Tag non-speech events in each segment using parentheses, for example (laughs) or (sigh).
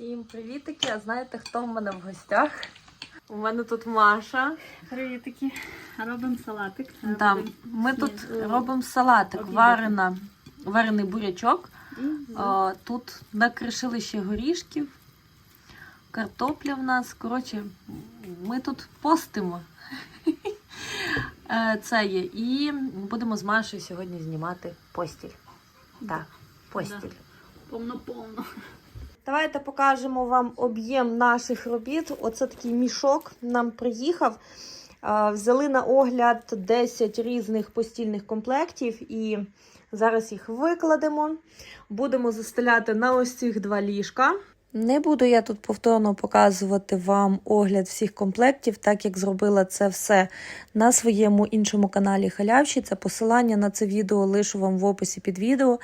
Всім привітики! А знаєте, хто в мене в гостях? У мене тут Маша. Привітики. Робимо салатик. Да, Робимо ми тут сніж- робимо салатик, обідати. варена, варений бурячок. О, тут накришили ще горішків, картопля в нас. Коротше, ми тут постимо. (laughs) Е, Це є. І будемо з Машею сьогодні знімати постіль. Так, постіль. повно-повно. Давайте покажемо вам об'єм наших робіт. Оце такий мішок нам приїхав. Взяли на огляд 10 різних постільних комплектів і зараз їх викладемо. Будемо застеляти на ось цих два ліжка. Не буду я тут повторно показувати вам огляд всіх комплектів, так як зробила це все на своєму іншому каналі Халявші. Це посилання на це відео лишу вам в описі під відео.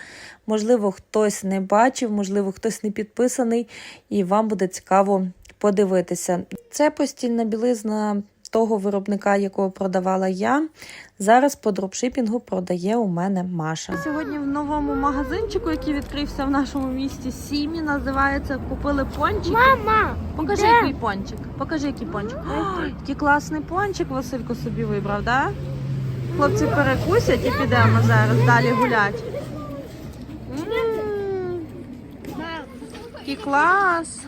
Можливо, хтось не бачив, можливо, хтось не підписаний, і вам буде цікаво подивитися. Це постільна білизна того виробника, якого продавала я. Зараз по дропшипінгу продає у мене Маша. Сьогодні в новому магазинчику, який відкрився в нашому місті Сімі, називається Купили пончики. Мама! Покажи, де? який пончик. Покажи, який пончик. О, який класний пончик Василько собі вибрав, да? Хлопці перекусять і підемо зараз далі гуляти. Який клас.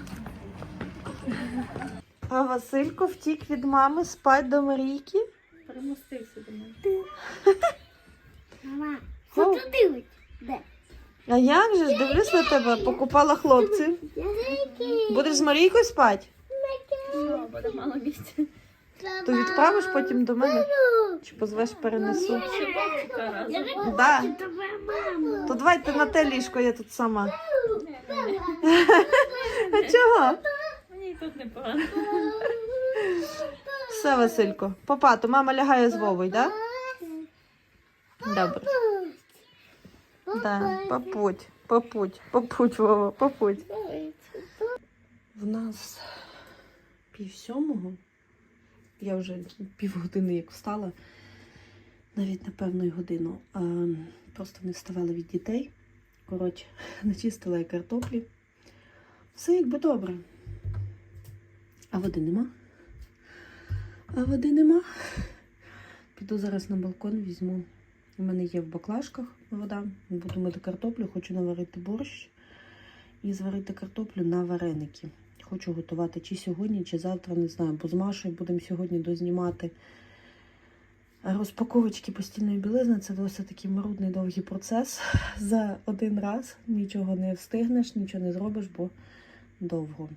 А Василько втік від мами спать до Марійки. Примостився до мене. Мама, що ти дивиш? Де? А як же ж дивлюсь на тебе, покупала хлопців. Будеш з Марійкою спати? Що, буде мало місця. То відправиш потім до мене? Чи позвеш перенесу? Да. То давайте на те ліжко, я тут сама. (laughs) А чого? І тут непогано. Все, Василько. Папа, то мама лягає з Вовою, так? Добре. Да. Попуть, попуть, попуть, Вова, попуть. В нас пів сьомого. Я вже півгодини як встала, навіть напевно й годину. А, просто не вставала від дітей. Коротше, (laughs) начистила я картоплі. Все якби добре. А води нема. А води нема. Піду зараз на балкон візьму. У мене є в баклажках вода. Буду мити картоплю, хочу наварити борщ і зварити картоплю на вареники. Хочу готувати чи сьогодні, чи завтра, не знаю, бо з Машою будемо сьогодні дознімати розпаковочки постільної білизни. Це досить такий марудний довгий процес. За один раз нічого не встигнеш, нічого не зробиш, бо довго.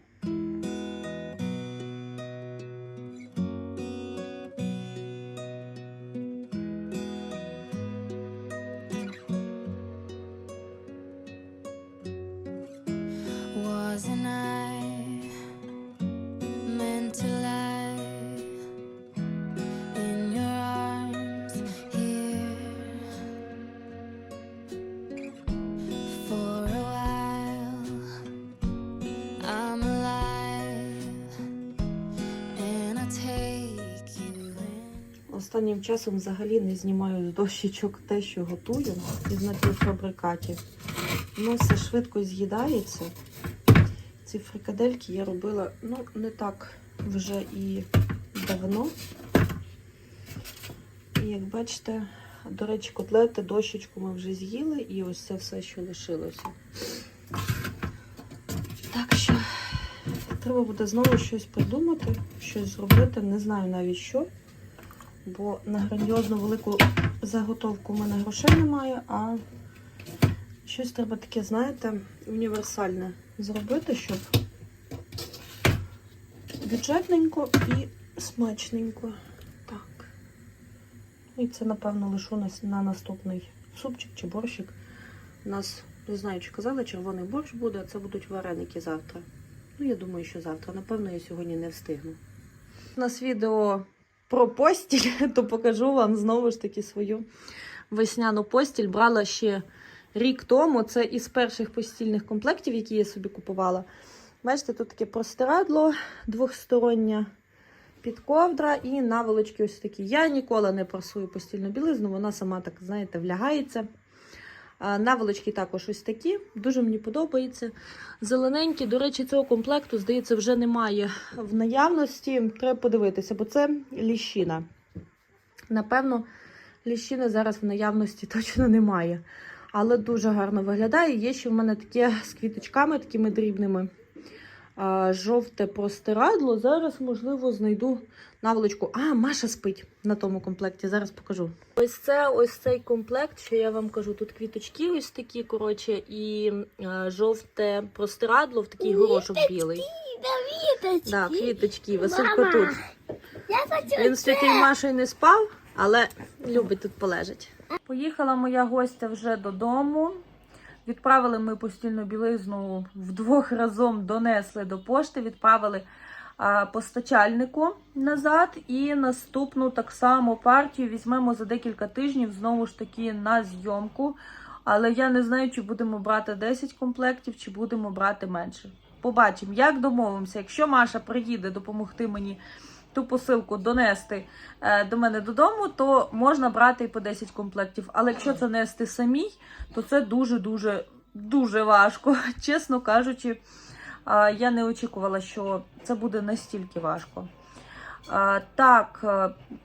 Останнім часом взагалі не знімаю з дощечок те, що готую із напівфабрикатів. Воно все швидко з'їдається. Ці фрикадельки я робила ну, не так вже і давно. І як бачите, до речі, котлети, дощечку ми вже з'їли, і ось це все, що лишилося. Так що треба буде знову щось придумати, щось зробити. Не знаю навіть що бо на грандіозну велику заготовку в мене грошей немає, а щось треба таке, знаєте, універсальне зробити, щоб бюджетненько і смачненько. Так. І це, напевно, лишу на, на наступний супчик чи борщик. У нас, не знаю, чи казали, червоний борщ буде, а це будуть вареники завтра. Ну, я думаю, що завтра. Напевно, я сьогодні не встигну. У нас відео про постіль, (laughs) то покажу вам знову ж таки свою весняну постіль. Брала ще рік тому. Це із перших постільних комплектів, які я собі купувала. Бачите, тут таке простирадло двохстороннє підковдра і наволочки ось такі. Я ніколи не прасую постільну білизну, вона сама так, знаєте, влягається. Наволочки також ось такі, дуже мені подобається. Зелененькі, до речі, цього комплекту, здається, вже немає в наявності. Треба подивитися, бо це ліщина. Напевно, ліщини зараз в наявності (laughs) точно немає. Але дуже гарно виглядає. Є ще в мене таке з квіточками, такими дрібними. Жовте простирадло. Зараз, можливо, знайду наволочку. А, Маша спить на тому комплекті. Зараз покажу. Ось це ось цей комплект, що я вам кажу. Тут квіточки ось такі, коротше, і жовте простирадло в такий горошок білий. Віточки. Да, квіточки, Василько Мама. тут. Я хочу Він з тітю Машею не спав, але любить тут полежати. Поїхала моя гостя вже додому. Відправили ми постільну білизну вдвох разом донесли до пошти, відправили постачальнику назад. І наступну так само партію візьмемо за декілька тижнів знову ж таки на зйомку. Але я не знаю, чи будемо брати 10 комплектів, чи будемо брати менше. Побачимо, як домовимося. Якщо Маша приїде допомогти мені ту посилку донести е, до мене додому, то можна брати і по 10 комплектів. Але якщо це нести самій, то це дуже-дуже дуже важко. (laughs) Чесно кажучи, е, я не очікувала, що це буде настільки важко. Е, Так,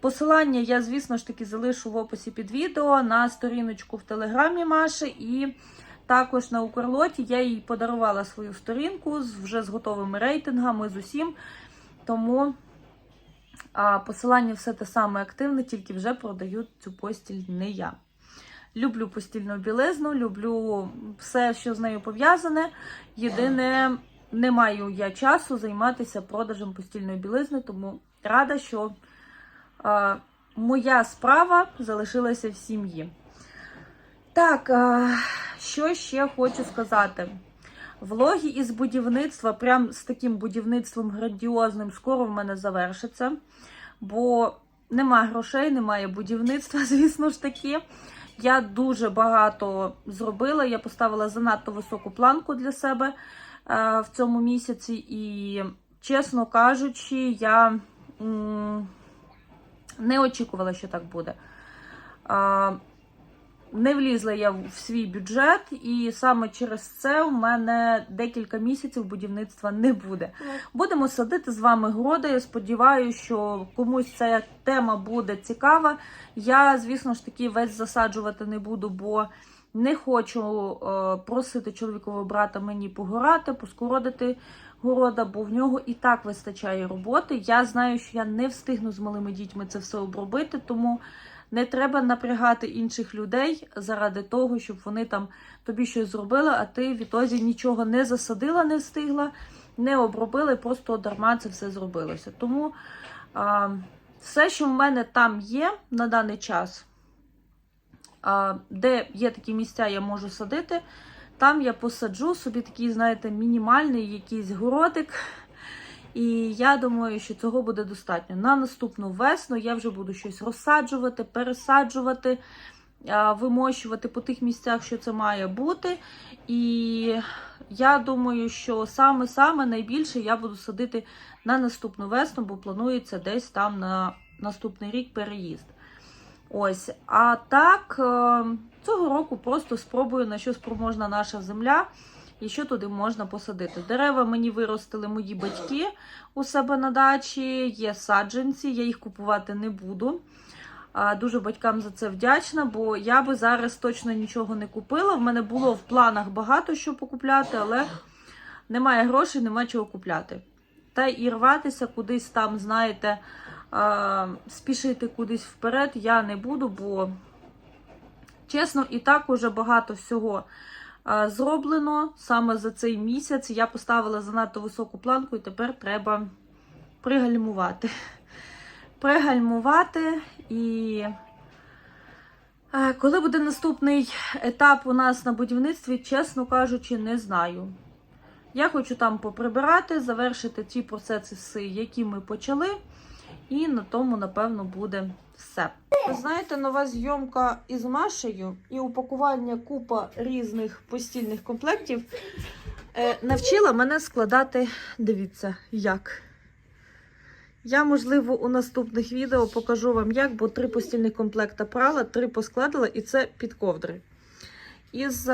посилання я, звісно ж таки, залишу в описі під відео на сторіночку в телеграмі Маші і також на Укрлоті. Я їй подарувала свою сторінку вже з готовими рейтингами, з усім. Тому а, посилання все те саме активне, тільки вже продають цю постіль не я. Люблю постільну білизну, люблю все, що з нею пов'язане. Єдине, не маю я часу займатися продажем постільної білизни, тому рада, що а, моя справа залишилася в сім'ї. Так, а, що ще хочу сказати? Влоги із будівництва, прям з таким будівництвом грандіозним, скоро в мене завершиться. Бо нема грошей, немає будівництва, (laughs) звісно ж таки. Я дуже багато зробила. Я поставила занадто високу планку для себе е, в цьому місяці, і, чесно кажучи, я не очікувала, що так буде. Не влізла я в свій бюджет, і саме через це у мене декілька місяців будівництва не буде. Будемо садити з вами городи. Я сподіваюся, що комусь ця тема буде цікава. Я, звісно ж таки, весь засаджувати не буду, бо не хочу е, просити чоловікового брата мені погорати, поскородити города, бо в нього і так вистачає роботи. Я знаю, що я не встигну з малими дітьми це все обробити, тому. Не треба напрягати інших людей заради того, щоб вони там тобі щось зробили, а ти відтоді нічого не засадила, не встигла, не обробила, і просто дарма це все зробилося. Тому а, все, що в мене там є на даний час, а, де є такі місця, я можу садити, там я посаджу собі такий, знаєте, мінімальний якийсь городик. І я думаю, що цього буде достатньо. На наступну весну я вже буду щось розсаджувати, пересаджувати, вимощувати по тих місцях, що це має бути. І я думаю, що саме-саме найбільше я буду садити на наступну весну, бо планується десь там на наступний рік переїзд. Ось, а так, е, цього року просто спробую на що спроможна наша земля і що туди можна посадити. Дерева мені виростили мої батьки у себе на дачі, є саджанці, я їх купувати не буду. Дуже батькам за це вдячна, бо я би зараз точно нічого не купила. В мене було в планах багато що покупляти, але немає грошей, немає чого купляти. Та і рватися кудись там, знаєте, спішити кудись вперед я не буду, бо, чесно, і так уже багато всього зроблено саме за цей місяць. Я поставила занадто високу планку, і тепер треба пригальмувати. (laughs) Пригальмувати і. Коли буде наступний етап у нас на будівництві, чесно кажучи, не знаю. Я хочу там поприбирати, завершити ті процеси, які ми почали, і на тому, напевно, буде все. Ви знаєте, нова зйомка із Машею і упакування купа різних постільних комплектів е, навчила мене складати. Дивіться, як. Я, можливо, у наступних відео покажу вам, як, бо три постільних комплекта прала, три поскладала, і це під ковдри. із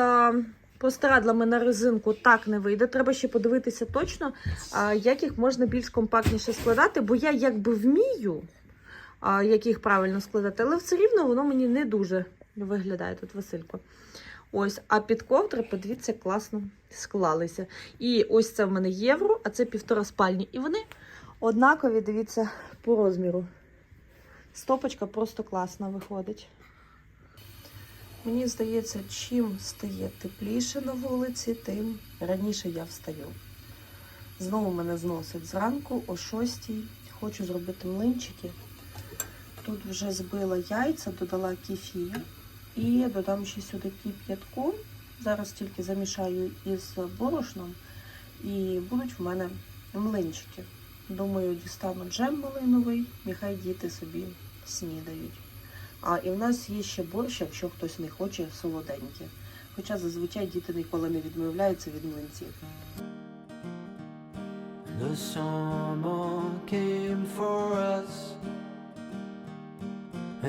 простирадлами на резинку так не вийде. Треба ще подивитися точно, як їх можна більш компактніше складати, бо я якби вмію, як їх правильно складати, але все рівно воно мені не дуже виглядає тут Василько. Ось, а під ковдри, подивіться, класно склалися. І ось це в мене євро, а це півтора спальні. І вони однакові, дивіться, по розміру. Стопочка просто класна виходить. Мені здається, чим стає тепліше на вулиці, тим раніше я встаю. Знову мене зносить зранку о 6 Хочу зробити млинчики. Тут вже збила яйця, додала кефір і додам ще сюди кип'ятку. Зараз тільки замішаю із борошном і будуть в мене млинчики. Думаю, дістану джем малиновий, нехай діти собі снідають. А і в нас є ще борщ, якщо хтось не хоче солоденьке. Хоча зазвичай діти ніколи не відмовляються від млинців. The summer came for us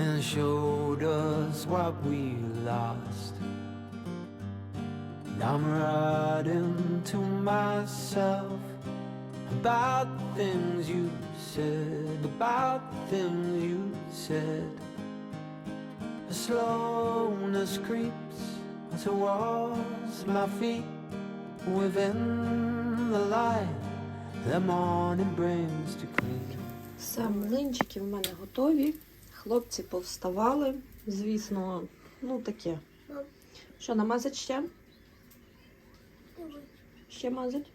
and showed us what we lost. And I'm writing to myself about things you said, about things you said. The slowness creeps towards my feet within the light the morning brings to clean. Все, млинчики в мене готові. Хлопці повставали. Звісно, ну таке. Що, намазать ще? Ще мазать?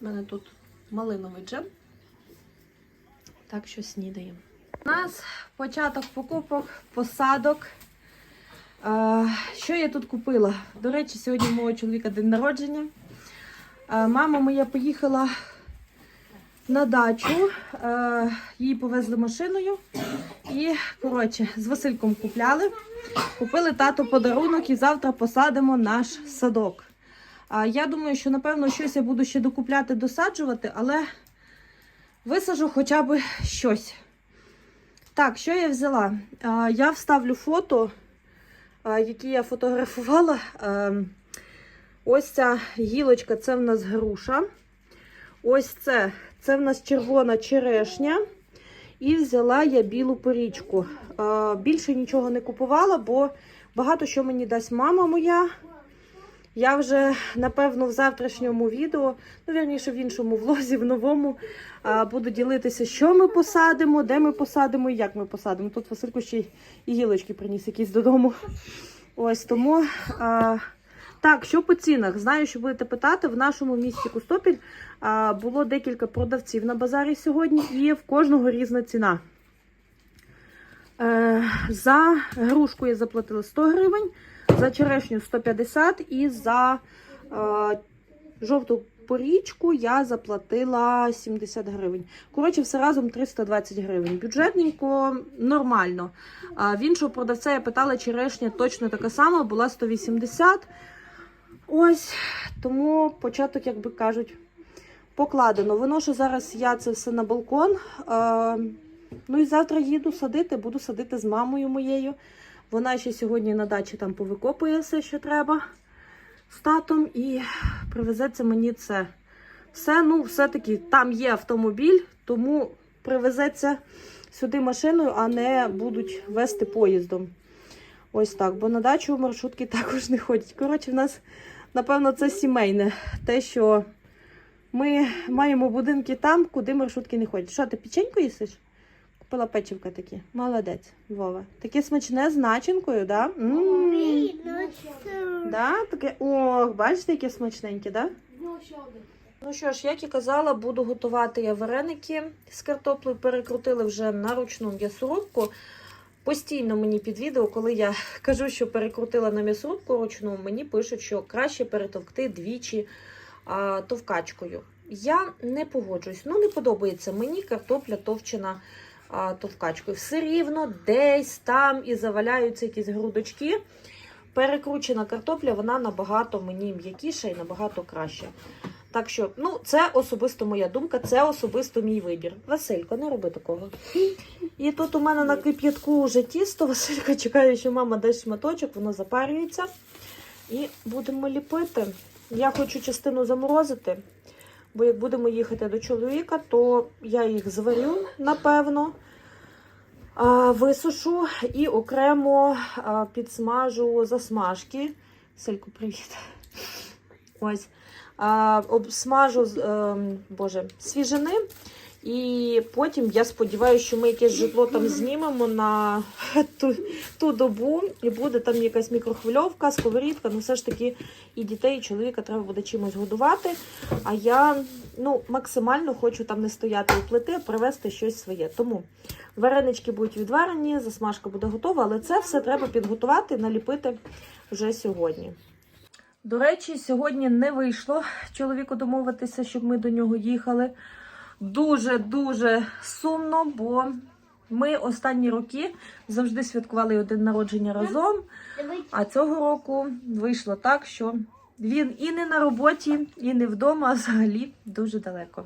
У мене тут малиновий джем. Так що снідаємо. У нас початок покупок, посадок. Е, що я тут купила? До речі, сьогодні у мого чоловіка день народження. Е, мама моя поїхала на дачу. Е, її повезли машиною. І, коротше, з Васильком купляли. Купили тату подарунок і завтра посадимо наш садок. Я думаю, що напевно щось я буду ще докупляти, досаджувати, але висажу хоча б щось. Так, що я взяла? Я вставлю фото, які я фотографувала. Ось ця гілочка це в нас груша. Ось це, це в нас червона черешня. І взяла я білу порічку. Більше нічого не купувала, бо багато що мені дасть мама моя. Я вже, напевно, в завтрашньому відео, ну, вірніше, в іншому (laughs) влозі, в новому, буду ділитися, що ми посадимо, де ми посадимо і як ми посадимо. Тут Василько ще й гілочки приніс якісь додому. Ось тому. А, так, що по цінах? Знаю, що будете питати. В нашому місті Кустопіль а, було декілька продавців на базарі сьогодні, і в кожного різна ціна. Е, за грушку я заплатила 100 гривень, за черешню 150 і за е, жовту порічку я заплатила 70 гривень. Коротше, все разом 320 гривень. Бюджетненько, нормально. В іншого продавця я питала, черешня точно така сама, була 180. Ось, тому початок, як би кажуть, покладено. Виношу зараз я це все на балкон. Ну і завтра їду садити, буду садити з мамою моєю. Вона ще сьогодні на дачі там повикопує все, що треба з татом, і привезеться мені це. Все, ну, все-таки там є автомобіль, тому привезеться сюди машиною, а не будуть вести поїздом. Ось так, бо на дачу маршрутки (laughs) також не ходять. Коротше, в нас, напевно, це сімейне. Те, що ми маємо будинки там, куди маршрутки не ходять. Що, ти печеньку їсиш? Купила печивка такі. Молодець, Вова. Таке смачне з начинкою, да? М. Да? Таке. Ох, бачите, яке смачненьке, да? Ну що ж, як і казала, буду готувати я вареники з картоплею. Перекрутили вже на ручну м'ясорубку. Постійно мені під відео, коли я (laughs) кажу, що перекрутила на м'ясорубку ручну, мені пишуть, що краще перетовкти двічі а, товкачкою. Я не погоджуюсь. Ну, не подобається мені картопля товчена а, товкачкою. Все рівно десь там і заваляються якісь грудочки. Перекручена картопля, вона набагато мені м'якіша і набагато краще. Так що, ну, це особисто моя думка, це особисто мій вибір. Василько, не роби такого. І тут у мене на кип'ятку вже тісто. Василько чекає, що мама дасть шматочок, воно запарюється. І будемо ліпити. Я хочу частину заморозити, бо як будемо їхати до чоловіка, то я їх зварю, напевно, висушу і окремо підсмажу засмажки. Сельку, привіт. Ось. Обсмажу ем, боже, свіжини. І потім я сподіваюся, що ми якесь житло там знімемо на ту, ту добу, і буде там якась мікрохвильовка, сковорідка. Ну, все ж таки, і дітей, і чоловіка треба буде чимось годувати. А я ну, максимально хочу там не стояти у плити, а привезти щось своє. Тому варенички будуть відварені, засмажка буде готова, але це все треба підготувати, наліпити вже сьогодні. До речі, сьогодні не вийшло чоловіку домовитися, щоб ми до нього їхали. Дуже-дуже сумно, бо ми останні роки завжди святкували один народження разом. А цього року вийшло так, що він і не на роботі, і не вдома, а взагалі дуже далеко.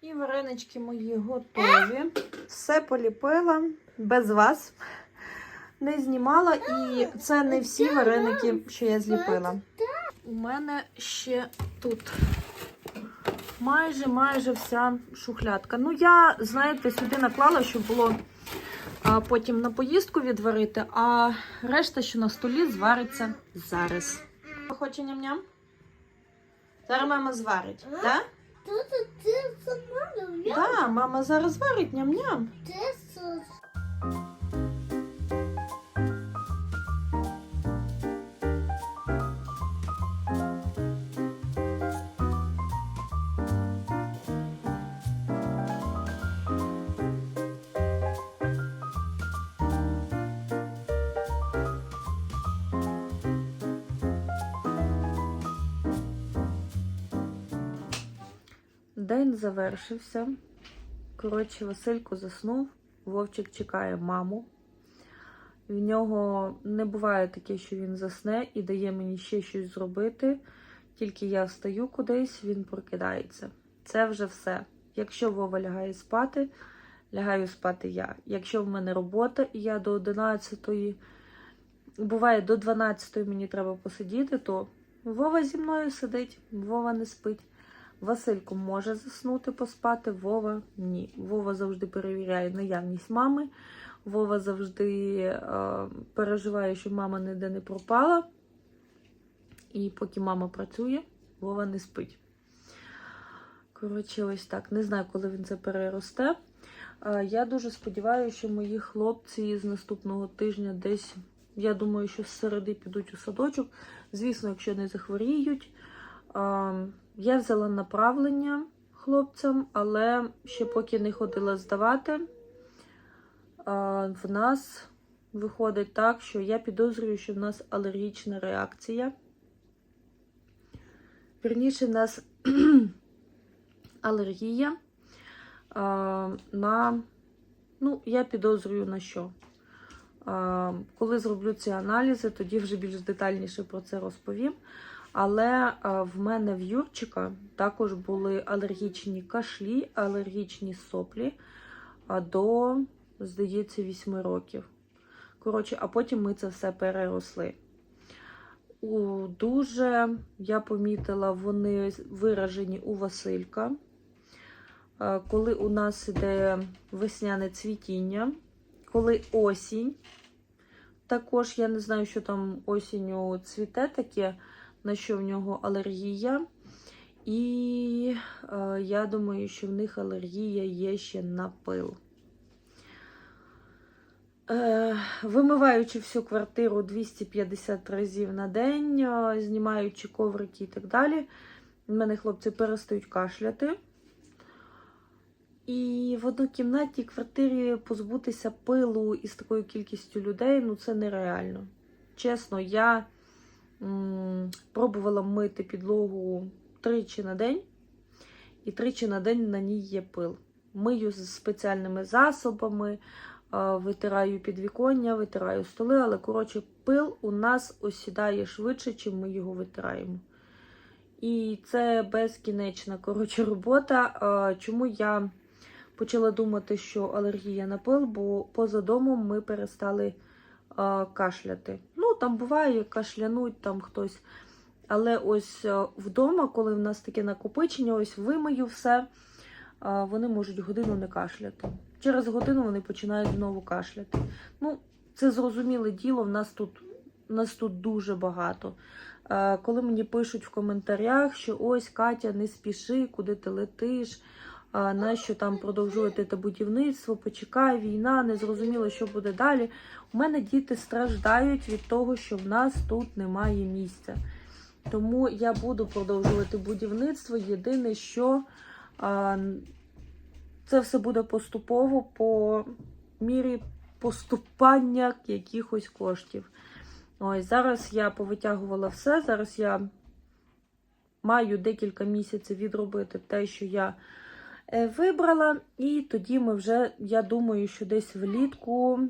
І варенички мої готові. Все поліпила без вас. Не знімала, і це не всі вареники, що я зліпила. У мене ще тут майже майже вся шухлядка. Ну, я, знаєте, сюди наклала, щоб було а, потім на поїздку відварити, а решта, що на столі, звариться зараз. Хоче ням-ням? Зараз мама зварить, так? Да? Тут ти сама я Да, мама зараз зварить ням-ням. День завершився. Коротше, Василько заснув. Вовчик чекає маму. В нього не буває таке, що він засне і дає мені ще щось зробити. Тільки я встаю кудись, він прокидається. Це вже все. Якщо Вова лягає спати, лягаю спати я. Якщо в мене робота і я до 11-ї, буває до 12-ї мені треба посидіти, то Вова зі мною сидить, Вова не спить. Василько може заснути, поспати, Вова ні. Вова завжди перевіряє наявність мами. Вова завжди е, переживає, що мама ніде не пропала. І поки мама працює, Вова не спить. Коротше, ось так. Не знаю, коли він це переросте. Е, я дуже сподіваюся, що мої хлопці з наступного тижня десь, я думаю, що з середи підуть у садочок. Звісно, якщо не захворіють. Е, я взяла направлення хлопцям, але ще поки не ходила здавати, в нас виходить так, що я підозрюю, що в нас алергічна реакція. Вірніше, в нас (clears throat) алергія на, ну, я підозрюю на що. Коли зроблю ці аналізи, тоді вже більш детальніше про це розповім. Але в мене в Юрчика також були алергічні кашлі, алергічні соплі до, здається, 8 років. Коротше, а потім ми це все переросли. У, дуже, я помітила, вони виражені у Василька. Коли у нас іде весняне цвітіння, коли осінь, також я не знаю, що там осінню цвіте таке на що в нього алергія. І е, я думаю, що в них алергія є ще на пил. Е, вимиваючи всю квартиру 250 разів на день, е, знімаючи коврики і так далі, в мене хлопці перестають кашляти. І в однокімнатній квартирі позбутися пилу із такою кількістю людей ну це нереально. Чесно, я пробувала мити підлогу тричі на день, і тричі на день на ній є пил. Мию з спеціальними засобами, витираю підвіконня, витираю столи, але, коротше, пил у нас осідає швидше, чим ми його витираємо. І це безкінечна коротше, робота. Чому я почала думати, що алергія на пил, бо поза домом ми перестали кашляти. Там буває, кашлянуть, там хтось Але ось е, вдома, коли в нас таке накопичення, ось вимию все, вони можуть годину не кашляти. Через годину вони починають знову кашляти. Ну, це зрозуміле діло, в нас тут, нас тут дуже багато. Е, Коли мені пишуть в коментарях, що ось Катя, не спіши, куди ти летиш, а нащо там продовжувати те будівництво, почекай, війна, не зрозуміло, що буде далі. У мене діти страждають від того, що в нас тут немає місця. Тому я буду продовжувати будівництво. Єдине, що а, це все буде поступово по мірі поступання якихось коштів. Ось зараз я повитягувала все. Зараз я маю декілька місяців відробити те, що я вибрала. І тоді ми вже, я думаю, що десь влітку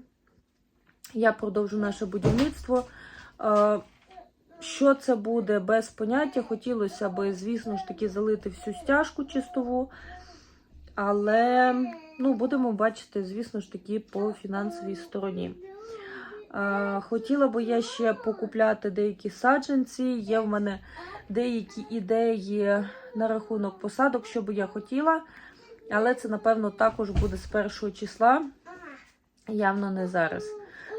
я продовжу наше будівництво. Е, Що це буде без поняття? Хотілося б, звісно ж таки, залити всю стяжку чистову. Але ну, будемо бачити, звісно ж таки, по фінансовій стороні. Е, Хотіла би я ще покупляти деякі саджанці. Є в мене деякі ідеї на рахунок посадок, що би я хотіла. Але це, напевно, також буде з першого числа. Явно не зараз.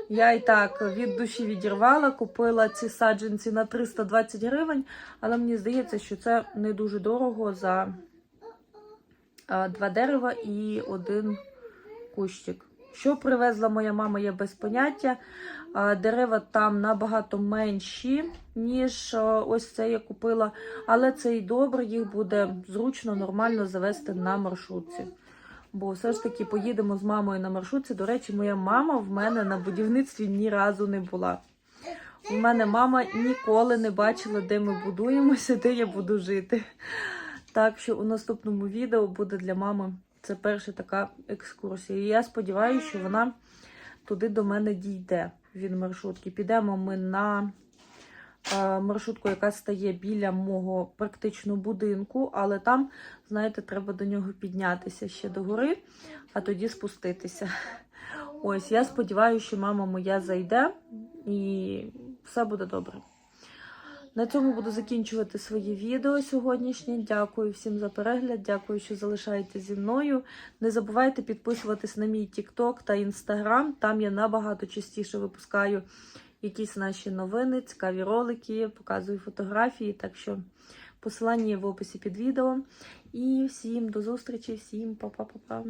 Я і так від душі відірвала, купила ці саджанці на 320 гривень, але мені здається, що це не дуже дорого за два дерева і один кущик. Що привезла моя мама, я без поняття. Дерева там набагато менші, ніж ось це я купила. Але це і добре, їх буде зручно, нормально завести на маршрутці. Бо все ж таки поїдемо з мамою на маршрутці. До речі, моя мама в мене на будівництві ні разу не була. У мене мама ніколи не бачила, де ми будуємося, де я буду жити. Так що у наступному відео буде для мами це перша така екскурсія. І я сподіваюся, що вона туди до мене дійде від маршрутки. Підемо ми на е, маршрутку, яка стає біля мого практично будинку, але там, знаєте, треба до нього піднятися ще до гори, а тоді спуститися. Ось, я сподіваюся, що мама моя зайде і все буде добре. На цьому буду закінчувати своє відео сьогоднішнє. Дякую всім за перегляд. Дякую, що залишаєтесь зі мною. Не забувайте підписуватись на мій TikTok та Instagram. Там я набагато частіше випускаю якісь наші новини, цікаві ролики, показую фотографії. Так що посилання є в описі під відео. І всім до зустрічі, всім па-па-па-па.